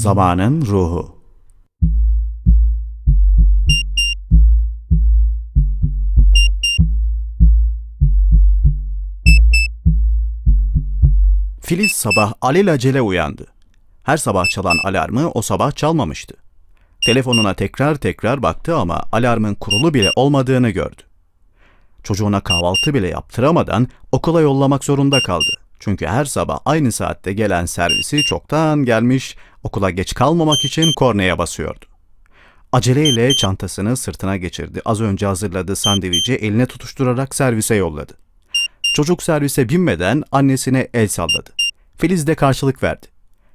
Zamanın ruhu. Filiz sabah alelacele uyandı. Her sabah çalan alarmı o sabah çalmamıştı. Telefonuna tekrar tekrar baktı ama alarmın kurulu bile olmadığını gördü. Çocuğuna kahvaltı bile yaptıramadan okula yollamak zorunda kaldı. Çünkü her sabah aynı saatte gelen servisi çoktan gelmiş, okula geç kalmamak için kornaya basıyordu. Aceleyle çantasını sırtına geçirdi. Az önce hazırladığı sandviçi eline tutuşturarak servise yolladı. Çocuk servise binmeden annesine el salladı. Filiz de karşılık verdi.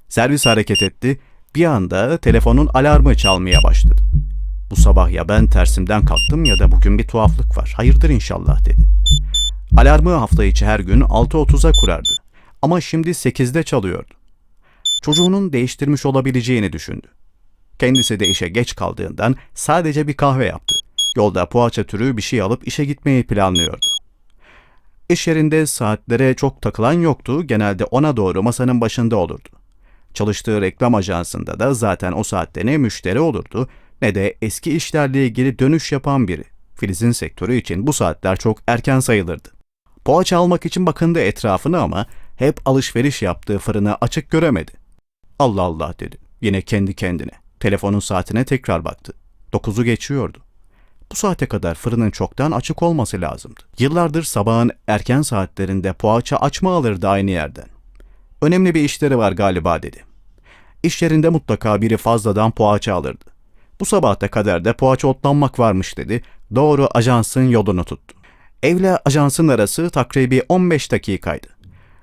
Servis hareket etti. Bir anda telefonun alarmı çalmaya başladı. Bu sabah ya ben tersimden kalktım ya da bugün bir tuhaflık var. Hayırdır inşallah dedi. Alarmı hafta içi her gün 6.30'a kurardı. Ama şimdi 8'de çalıyordu. Çocuğunun değiştirmiş olabileceğini düşündü. Kendisi de işe geç kaldığından sadece bir kahve yaptı. Yolda poğaça türü bir şey alıp işe gitmeyi planlıyordu. İş yerinde saatlere çok takılan yoktu, genelde ona doğru masanın başında olurdu. Çalıştığı reklam ajansında da zaten o saatte ne müşteri olurdu ne de eski işlerle ilgili dönüş yapan biri. Filiz'in sektörü için bu saatler çok erken sayılırdı. Poğaça almak için bakındı etrafına ama hep alışveriş yaptığı fırını açık göremedi. Allah Allah dedi. Yine kendi kendine. Telefonun saatine tekrar baktı. Dokuzu geçiyordu. Bu saate kadar fırının çoktan açık olması lazımdı. Yıllardır sabahın erken saatlerinde poğaça açma alırdı aynı yerden. Önemli bir işleri var galiba dedi. İş yerinde mutlaka biri fazladan poğaça alırdı. Bu sabahta kaderde poğaça otlanmak varmış dedi. Doğru ajansın yolunu tuttu. Evle ajansın arası takribi 15 dakikaydı.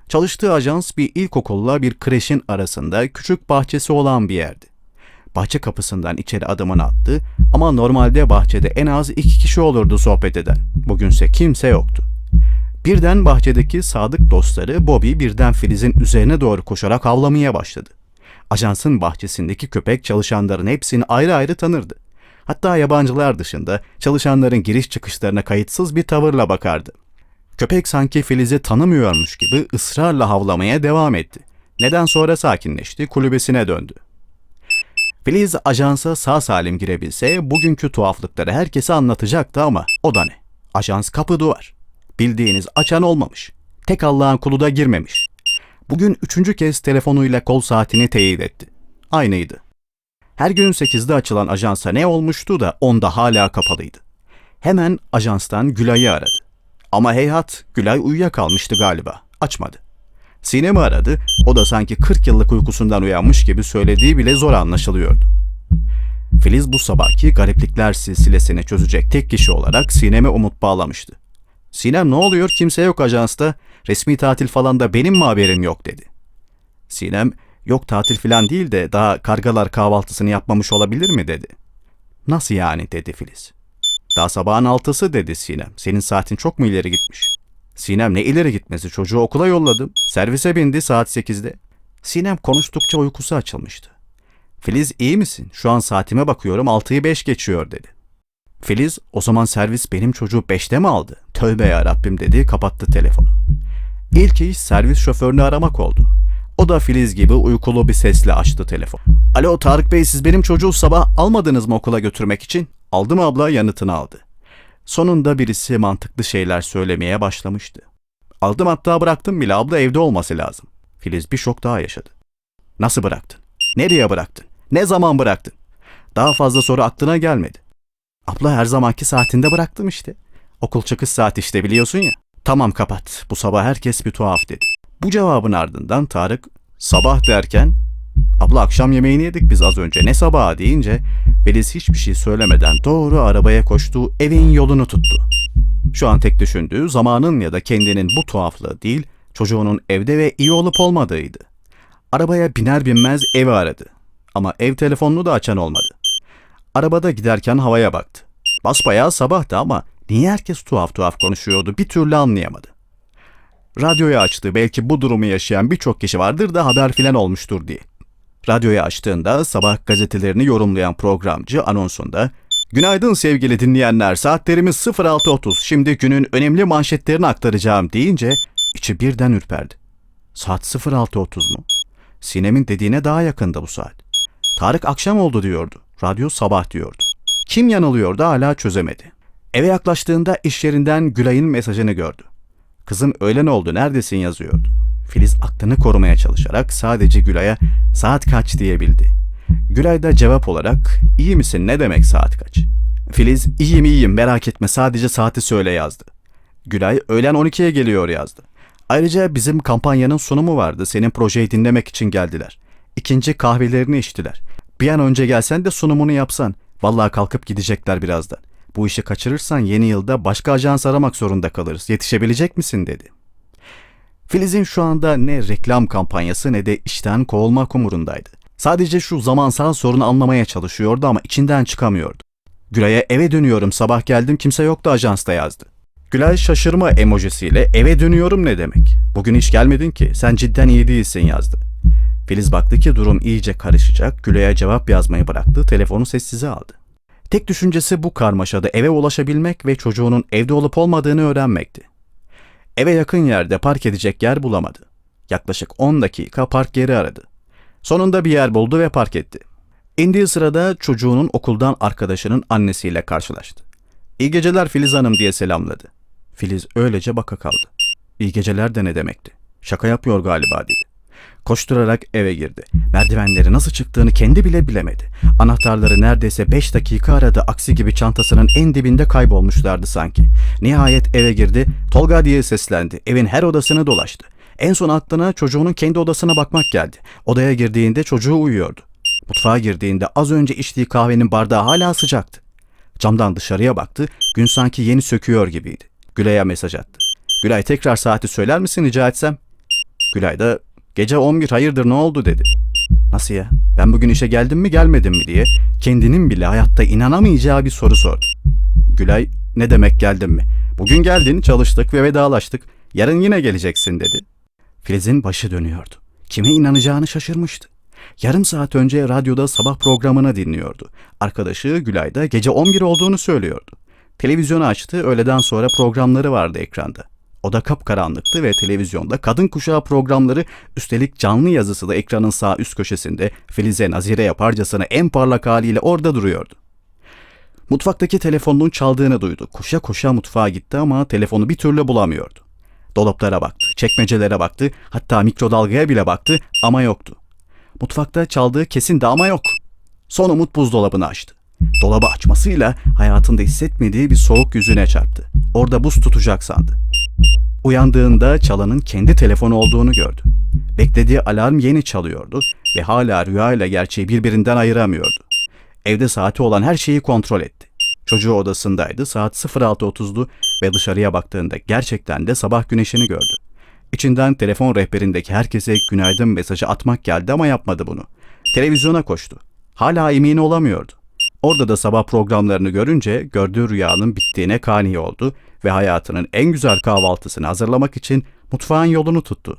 Çalıştığı ajans bir ilkokulla bir kreşin arasında küçük bahçesi olan bir yerdi. Bahçe kapısından içeri adımını attı ama normalde bahçede en az iki kişi olurdu sohbet eden. Bugünse kimse yoktu. Birden bahçedeki sadık dostları Bobby birden Filiz'in üzerine doğru koşarak havlamaya başladı. Ajansın bahçesindeki köpek çalışanların hepsini ayrı ayrı tanırdı. Hatta yabancılar dışında çalışanların giriş çıkışlarına kayıtsız bir tavırla bakardı. Köpek sanki Filiz'i tanımıyormuş gibi ısrarla havlamaya devam etti. Neden sonra sakinleşti, kulübesine döndü. Filiz ajansa sağ salim girebilse bugünkü tuhaflıkları herkese anlatacaktı ama o da ne? Ajans kapı duvar. Bildiğiniz açan olmamış. Tek Allah'ın kulu da girmemiş. Bugün üçüncü kez telefonuyla kol saatini teyit etti. Aynıydı. Her gün 8'de açılan ajansa ne olmuştu da onda hala kapalıydı. Hemen ajanstan Gülay'ı aradı. Ama heyhat Gülay uyuyakalmıştı galiba. Açmadı. Sinem'i aradı. O da sanki 40 yıllık uykusundan uyanmış gibi söylediği bile zor anlaşılıyordu. Filiz bu sabahki gariplikler silsilesini çözecek tek kişi olarak Sinem'e umut bağlamıştı. Sinem ne oluyor kimse yok ajansta, resmi tatil falan da benim mi haberim yok dedi. Sinem yok tatil falan değil de daha kargalar kahvaltısını yapmamış olabilir mi dedi. Nasıl yani dedi Filiz. Daha sabahın altısı dedi Sinem. Senin saatin çok mu ileri gitmiş? Sinem ne ileri gitmesi çocuğu okula yolladım. Servise bindi saat sekizde. Sinem konuştukça uykusu açılmıştı. Filiz iyi misin? Şu an saatime bakıyorum altıyı beş geçiyor dedi. Filiz o zaman servis benim çocuğu beşte mi aldı? Tövbe ya Rabbim dedi kapattı telefonu. İlk iş servis şoförünü aramak oldu. Da Filiz gibi uykulu bir sesle açtı telefon. Alo Tarık Bey siz benim çocuğu sabah almadınız mı okula götürmek için? Aldım abla yanıtını aldı. Sonunda birisi mantıklı şeyler söylemeye başlamıştı. Aldım hatta bıraktım bile abla evde olması lazım. Filiz bir şok daha yaşadı. Nasıl bıraktın? Nereye bıraktın? Ne zaman bıraktın? Daha fazla soru aklına gelmedi. Abla her zamanki saatinde bıraktım işte. Okul çıkış saati işte biliyorsun ya. Tamam kapat. Bu sabah herkes bir tuhaf dedi. Bu cevabın ardından Tarık sabah derken abla akşam yemeğini yedik biz az önce ne sabahı deyince Filiz hiçbir şey söylemeden doğru arabaya koştuğu evin yolunu tuttu. Şu an tek düşündüğü zamanın ya da kendinin bu tuhaflığı değil çocuğunun evde ve iyi olup olmadığıydı. Arabaya biner binmez evi aradı. Ama ev telefonunu da açan olmadı. Arabada giderken havaya baktı. Basbayağı sabahtı ama niye herkes tuhaf tuhaf konuşuyordu bir türlü anlayamadı. Radyoyu açtı belki bu durumu yaşayan birçok kişi vardır da haber filan olmuştur diye. Radyoyu açtığında sabah gazetelerini yorumlayan programcı anonsunda Günaydın sevgili dinleyenler saatlerimiz 06.30 şimdi günün önemli manşetlerini aktaracağım deyince içi birden ürperdi. Saat 06.30 mu? Sinem'in dediğine daha yakında bu saat. Tarık akşam oldu diyordu. Radyo sabah diyordu. Kim yanılıyordu hala çözemedi. Eve yaklaştığında iş yerinden Gülay'ın mesajını gördü. Kızım öğlen oldu neredesin yazıyordu. Filiz aklını korumaya çalışarak sadece Gülay'a saat kaç diyebildi. Gülay da cevap olarak iyi misin ne demek saat kaç? Filiz iyiyim iyiyim merak etme sadece saati söyle yazdı. Gülay öğlen 12'ye geliyor yazdı. Ayrıca bizim kampanyanın sunumu vardı. Senin projeyi dinlemek için geldiler. İkinci kahvelerini içtiler. Bir an önce gelsen de sunumunu yapsan. Vallahi kalkıp gidecekler birazdan. Bu işi kaçırırsan yeni yılda başka ajans aramak zorunda kalırız. Yetişebilecek misin dedi. Filiz'in şu anda ne reklam kampanyası ne de işten kovulmak umurundaydı. Sadece şu zamansal sorunu anlamaya çalışıyordu ama içinden çıkamıyordu. Gülay'a eve dönüyorum sabah geldim kimse yoktu ajansta yazdı. Gülay şaşırma emojisiyle eve dönüyorum ne demek? Bugün hiç gelmedin ki sen cidden iyi değilsin yazdı. Filiz baktı ki durum iyice karışacak. Gülay'a cevap yazmayı bıraktı telefonu sessize aldı. Tek düşüncesi bu karmaşada eve ulaşabilmek ve çocuğunun evde olup olmadığını öğrenmekti. Eve yakın yerde park edecek yer bulamadı. Yaklaşık 10 dakika park yeri aradı. Sonunda bir yer buldu ve park etti. İndiği sırada çocuğunun okuldan arkadaşının annesiyle karşılaştı. İyi geceler Filiz Hanım diye selamladı. Filiz öylece baka kaldı. İyi geceler de ne demekti? Şaka yapıyor galiba dedi. Koşturarak eve girdi. Merdivenleri nasıl çıktığını kendi bile bilemedi. Anahtarları neredeyse 5 dakika aradı. Aksi gibi çantasının en dibinde kaybolmuşlardı sanki. Nihayet eve girdi. Tolga diye seslendi. Evin her odasını dolaştı. En son aklına çocuğunun kendi odasına bakmak geldi. Odaya girdiğinde çocuğu uyuyordu. Mutfağa girdiğinde az önce içtiği kahvenin bardağı hala sıcaktı. Camdan dışarıya baktı. Gün sanki yeni söküyor gibiydi. Gülay'a mesaj attı. Gülay tekrar saati söyler misin rica etsem? Gülay da gece 11 hayırdır ne oldu dedi. Nasıl ya? Ben bugün işe geldim mi gelmedim mi diye kendinin bile hayatta inanamayacağı bir soru sordu. Gülay ne demek geldim mi? Bugün geldin çalıştık ve vedalaştık. Yarın yine geleceksin dedi. Filiz'in başı dönüyordu. Kime inanacağını şaşırmıştı. Yarım saat önce radyoda sabah programını dinliyordu. Arkadaşı Gülay da gece 11 olduğunu söylüyordu. Televizyonu açtı, öğleden sonra programları vardı ekranda. Oda kapkaranlıktı ve televizyonda kadın kuşağı programları üstelik canlı yazısı da ekranın sağ üst köşesinde Filiz'e nazire yaparcasına en parlak haliyle orada duruyordu. Mutfaktaki telefonun çaldığını duydu. Koşa koşa mutfağa gitti ama telefonu bir türlü bulamıyordu. Dolaplara baktı, çekmecelere baktı, hatta mikrodalgaya bile baktı ama yoktu. Mutfakta çaldığı kesin de ama yok. Son umut buzdolabını açtı. Dolabı açmasıyla hayatında hissetmediği bir soğuk yüzüne çarptı. Orada buz tutacak sandı. Uyandığında çalanın kendi telefonu olduğunu gördü. Beklediği alarm yeni çalıyordu ve hala rüyayla gerçeği birbirinden ayıramıyordu. Evde saati olan her şeyi kontrol etti. Çocuğu odasındaydı, saat 06.30'du ve dışarıya baktığında gerçekten de sabah güneşini gördü. İçinden telefon rehberindeki herkese günaydın mesajı atmak geldi ama yapmadı bunu. Televizyona koştu. Hala emin olamıyordu. Orada da sabah programlarını görünce gördüğü rüyanın bittiğine kani oldu ve hayatının en güzel kahvaltısını hazırlamak için mutfağın yolunu tuttu.